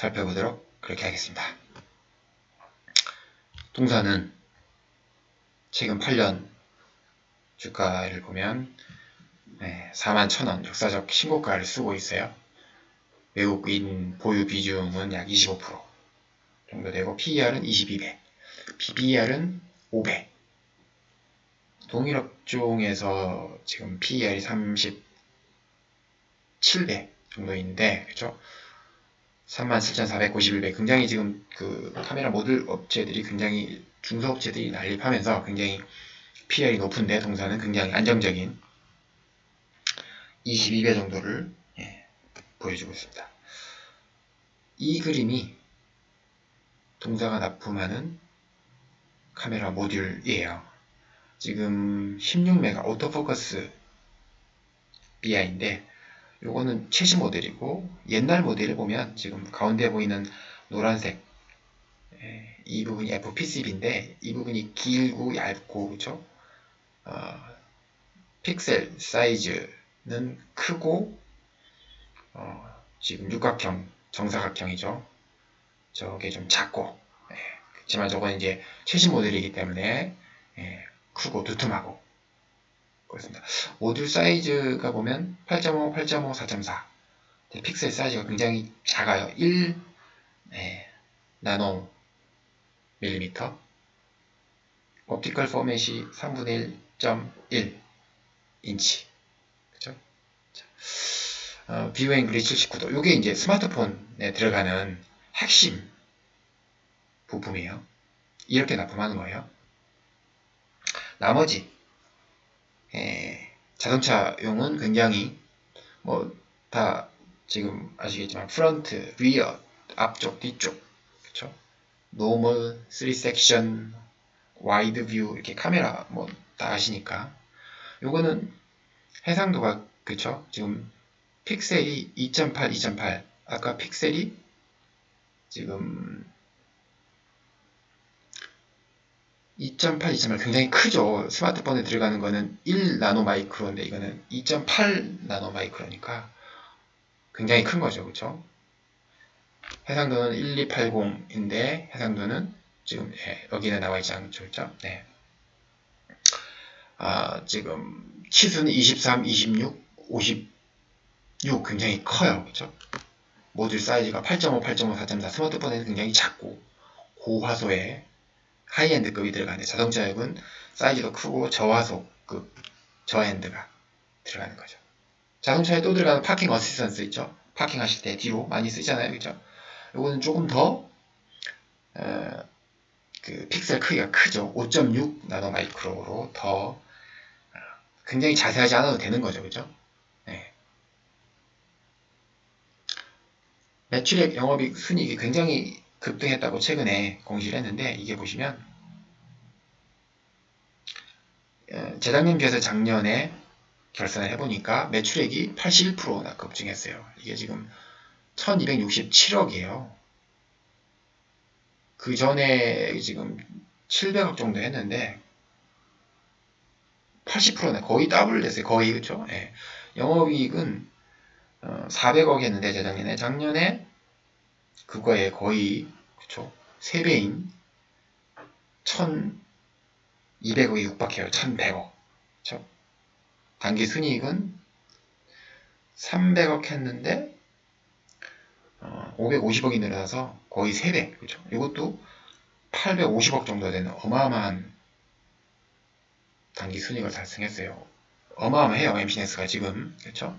살펴보도록 그렇게 하겠습니다. 동사는 최근 8년 주가를 보면 네, 4만 1천원 역사적 신고가를 쓰고 있어요. 외국인 보유 비중은 약 25% 정도 되고 PER은 22배, PBR은 5배. 동일업종에서 지금 PER이 37배 정도인데, 그렇죠? 37,491배. 굉장히 지금 그 카메라 모듈 업체들이 굉장히 중소업체들이 난립하면서 굉장히 PER이 높은데 동사는 굉장히 안정적인 22배 정도를 예, 보여주고 있습니다. 이 그림이 동사가 납품하는 카메라 모듈이에요. 지금 16메가 오토포커스 BI인데 요거는 최신 모델이고 옛날 모델을 보면 지금 가운데 보이는 노란색 예, 이 부분이 FPCB인데 이 부분이 길고 얇고 그쵸? 어, 픽셀 사이즈는 크고 어, 지금 육각형 정사각형이죠. 저게 좀 작고 예, 그렇지만 저건 이제 최신 모델이기 때문에 예, 크고 두툼하고 그렇습니다. 모듈 사이즈가 보면 8.5, 8.5, 4.4 픽셀 사이즈가 굉장히 작아요. 1 네, 나노 밀리미터 옵티컬 포맷이 3분의 1.1 인치 그죠? 어, 뷰 앵글이 79도 이게 이제 스마트폰에 들어가는 핵심 부품이에요. 이렇게 납품하는 거예요. 나머지 예, 자동차용은 굉장히 뭐 다 지금 아시겠지만 프런트, 리어, 앞쪽, 뒤쪽 그쵸? 노멀, 3 섹션, 와이드 뷰 이렇게 카메라 뭐 다 아시니까 요거는 해상도가 그쵸? 지금 픽셀이 2.8, 2.8 아까 픽셀이 지금 2.8, 2.8 굉장히 크죠. 스마트폰에 들어가는 거는 1 나노 마이크로인데 이거는 2.8 나노 마이크로니까 굉장히 큰 거죠. 그렇죠? 해상도는 1280인데 해상도는 지금 예, 여기는 나와 있지 않죠. 그렇죠? 네. 아, 지금 치수는 23, 26, 56 굉장히 커요. 그렇죠? 모듈 사이즈가 8.5, 8.5, 4.4 스마트폰에는 굉장히 작고 고화소에 하이엔드급이 들어가는데 자동차역은 사이즈도 크고 저화소급 저엔드가 들어가는 거죠. 자동차에 또 들어가는 파킹 어시스턴스 있죠. 파킹 하실 때 뒤로 많이 쓰잖아요. 그죠? 요거는 조금 더 어, 그 픽셀 크기가 크죠. 5.6 나노 마이크로로 더 어, 굉장히 자세하지 않아도 되는 거죠. 그죠? 네. 매출액 영업이익 순이익이 굉장히 급등했다고 최근에 공시를 했는데 이게 보시면 어, 재작년 비해서 작년에 결산을 해보니까 매출액이 81%나 급증했어요. 이게 지금 1267억이에요. 그 전에 지금 700억 정도 했는데 80%나 거의 더블 됐어요. 거의 그렇죠. 예. 영업이익은 400억 했는데 재작년에 작년에 그거에 거의 그쵸 3배인 1200억이 육박해요. 1100억 그쵸 단기 순이익은 300억 했는데 어, 550억이 늘어나서 거의 3배 그쵸 이것도 850억 정도 되는 어마어마한 단기 순이익을 달성했어요. 어마어마해요. MCNS가 지금 그렇죠?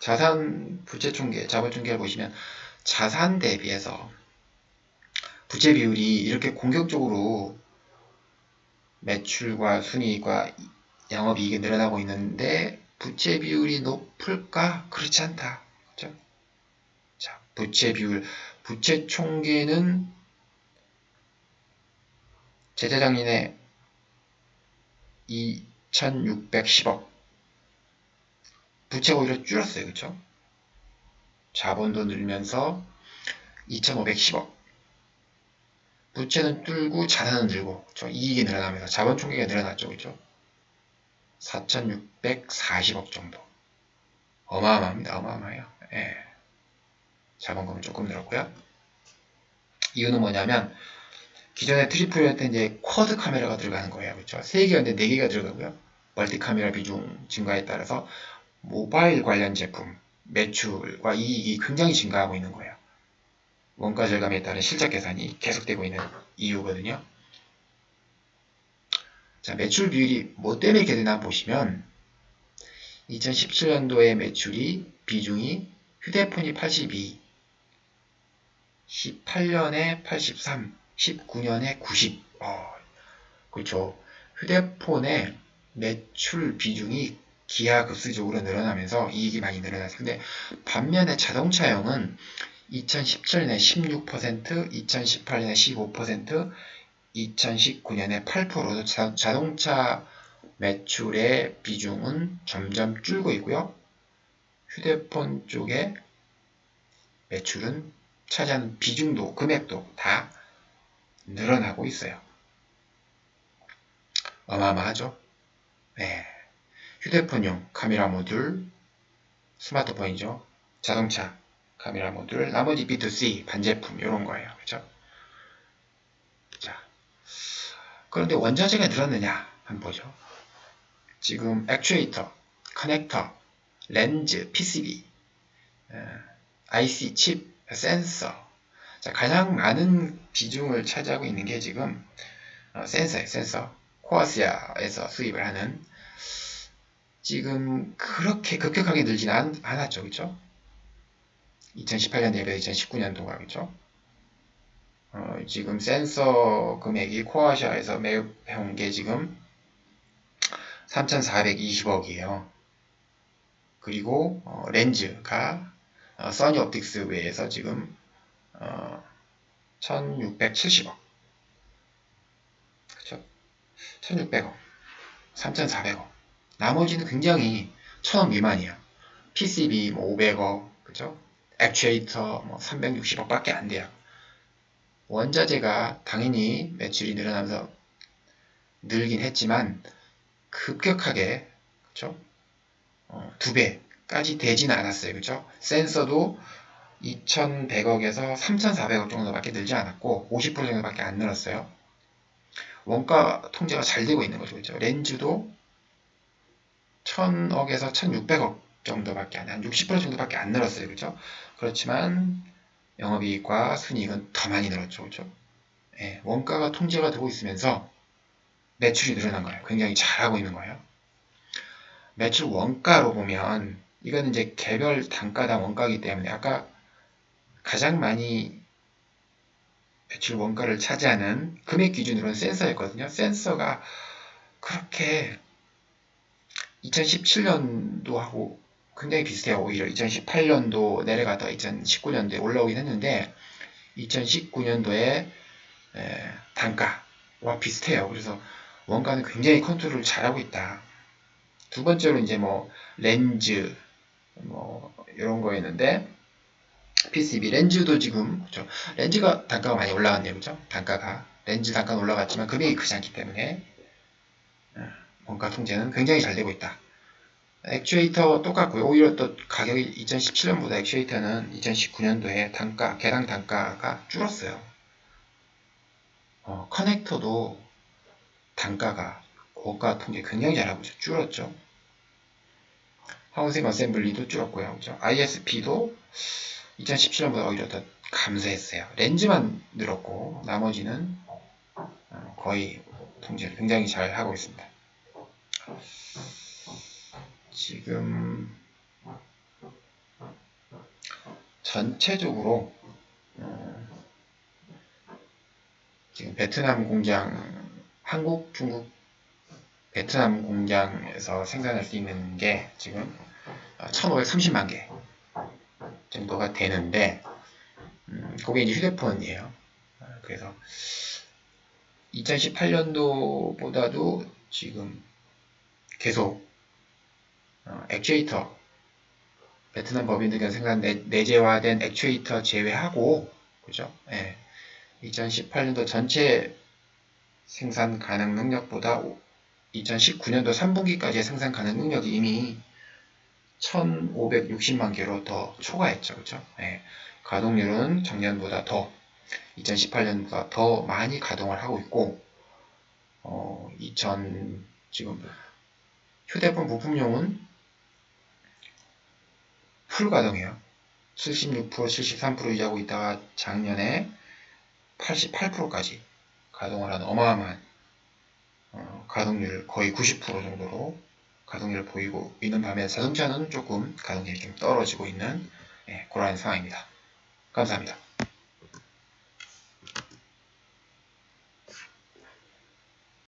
자산 부채 총계, 자본 총계를 보시면 자산 대비해서 부채 비율이 이렇게 공격적으로 매출과 순이익과 영업이익이 늘어나고 있는데 부채 비율이 높을까? 그렇지 않다. 그렇죠? 자, 부채 비율, 부채 총계는 제재작년에 2,610억 부채가 오히려 줄었어요. 그쵸? 자본도 늘면서 2,510억. 부채는 뚫고 자산은 늘고, 그쵸? 이익이 늘어나면서 자본 총계가 늘어났죠. 그쵸? 4,640억 정도. 어마어마합니다. 어마어마해요. 예. 자본금은 조금 늘었고요. 이유는 뭐냐면 기존에 트리플이었을 때 이제 쿼드 카메라가 들어가는 거예요. 그렇죠? 3개였는데 4개가 들어가고요. 멀티 카메라 비중 증가에 따라서 모바일 관련 제품 매출과 이익이 굉장히 증가하고 있는 거예요. 원가 절감에 따른 실적 개선이 계속되고 있는 이유거든요. 자, 매출 비율이 뭐 때문에 되나 보시면 2017년도에 매출이 비중이 휴대폰이 82, 18년에 83, 19년에 90. 어, 그렇죠. 휴대폰의 매출 비중이 기하급수적으로 늘어나면서 이익이 많이 늘어났어요. 근데 반면에 자동차용은 2017년에 16%, 2018년에 15%, 2019년에 8%로 자동차 매출의 비중은 점점 줄고 있고요. 휴대폰 쪽에 매출은 차지하는 비중도 금액도 다 늘어나고 있어요. 어마어마하죠? 네. 휴대폰용 카메라 모듈, 스마트폰이죠. 자동차 카메라 모듈, 나머지 B2C 반제품 이런 거예요. 그렇죠? 자, 그런데 원자재가 늘었느냐 한번 보죠. 지금 액추에이터, 커넥터, 렌즈, PCB, IC 칩, 센서 자, 가장 많은 비중을 차지하고 있는 게 지금 어, 센서예요. 센서. 코아시아에서 수입을 하는 지금 그렇게 급격하게 늘지는 않, 않았죠. 그죠? 2018년 대비 2019년도가 그죠? 어, 지금 센서 금액이 코아시아에서 매입해온 게 지금 3,420억이에요. 그리고 어, 렌즈가 어, 써니 옵틱스 외에서 지금 어, 1,670억. 그쵸? 1,600억. 3,400억. 나머지는 굉장히 1,000억 미만이야. PCB 뭐 500억. 그죠? 액추에이터 뭐 360억 밖에 안 돼요. 원자재가 당연히 매출이 늘어나면서 늘긴 했지만 급격하게 그죠? 어, 두 배까지 되지는 않았어요. 그죠? 센서도 2,100억에서 3,400억 정도밖에 늘지 않았고 50% 정도밖에 안 늘었어요. 원가 통제가 잘 되고 있는 거죠. 그렇죠? 렌즈도 1,000억에서 1,600억 정도밖에 안, 한 60% 정도밖에 안 늘었어요. 그렇죠? 그렇지만 영업이익과 순이익은 더 많이 늘었죠. 그렇죠? 예, 원가가 통제가 되고 있으면서 매출이 늘어난 거예요. 굉장히 잘하고 있는 거예요. 매출 원가로 보면 이거는 이제 개별 단가당 원가이기 때문에 아까 가장 많이 매출 원가를 차지하는 금액 기준으로는 센서였거든요. 센서가 그렇게 2017년도하고 굉장히 비슷해요. 오히려 2018년도 내려가다가 2019년도에 올라오긴 했는데 2019년도에 단가와 비슷해요. 그래서 원가는 굉장히 컨트롤을 잘하고 있다. 두 번째로 이제 뭐 렌즈 뭐 이런 거였는데 PCB 렌즈도 지금 그렇죠. 렌즈가 단가가 많이 올라갔네요. 그죠? 단가가 렌즈 단가는 올라갔지만 금액이 크지 않기 때문에 원가 어, 통제는 굉장히 잘 되고 있다. 액추에이터 똑같고요. 오히려 또 가격이 2017년보다 액추에이터는 2019년도에 단가, 개당 단가가 줄었어요. 어, 커넥터도 단가가 원가 통제 굉장히 잘하고 있어요. 줄었죠. 하우싱 어셈블리도 줄었고요. 그죠? ISP도 2017년보다 오히려 더 감소했어요. 렌즈만 늘었고 나머지는 어, 거의 통제를 굉장히 잘 하고 있습니다. 지금 전체적으로 어, 지금 베트남 공장, 한국, 중국, 베트남 공장에서 생산할 수 있는 게 지금 1530만 개 정도가 되는데 음, 그게 이제 휴대폰이에요. 그래서 2018년도보다도 지금 계속 어, 액추에이터 베트남 법인들과 생산 내재화된 액추에이터 제외하고 그죠? 예. 2018년도 전체 생산 가능 능력보다 2019년도 3분기까지의 생산 가능 능력이 이미 1560만 개로 더 초과했죠. 그죠? 예, 가동률은 작년보다 더 2018년보다 더 많이 가동을 하고 있고 어, 2000 지금 휴대폰 부품용은 풀 가동이에요. 76% 73% 유지하고 있다가 작년에 88%까지 가동을 한 어마어마한 어, 가동률 거의 90% 정도로 가동률을 보이고 있는 반면 자동차는 조금 가동률이 좀 떨어지고 있는 예, 그러한 상황입니다. 감사합니다.